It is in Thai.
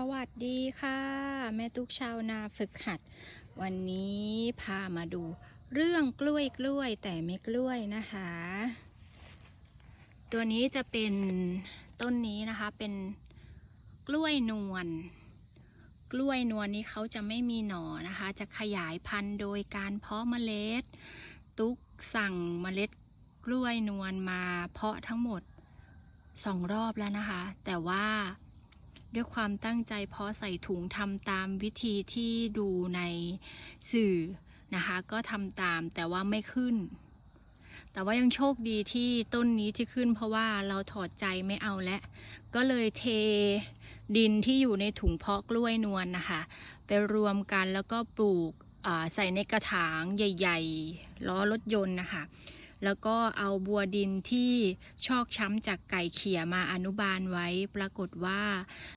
สวัสดีค่ะ แม่ตุ๊กชาวนาฝึกหัด วันนี้พามาดูเรื่องกล้วยกล้วยแต่ไม่กล้วยนะคะ ตัวนี้จะเป็นต้นนี้นะคะเป็นกล้วยนวลกล้วยนวลนี้เขาจะไม่มีหน่อนะคะ จะขยายพันธุ์โดยการเพาะเมล็ด ตุ๊กสั่งเมล็ดกล้วยนวลมาเพาะทั้งหมดสองรอบแล้วนะคะ แต่ว่า ด้วยความตั้งใจเพาะใส่ถุงทำตามวิธีที่ดูในสื่อนะคะ ก็ทำตามแต่ว่าไม่ขึ้น แต่ว่ายังโชคดีที่ต้นนี้ที่ขึ้น เพราะว่าเราถอดใจไม่เอาแล้วก็เลยเทดินที่อยู่ในถุงเพาะกล้วยนวลนะคะ ไปรวมกันแล้วก็ปลูกใส่ในกระถางใหญ่ ๆ ล้อรถยนต์นะคะแล้วก็เอาบัวดินที่ชอกช้ำจากไก่เขี่ยมาอนุบาลไว้ ปรากฏว่า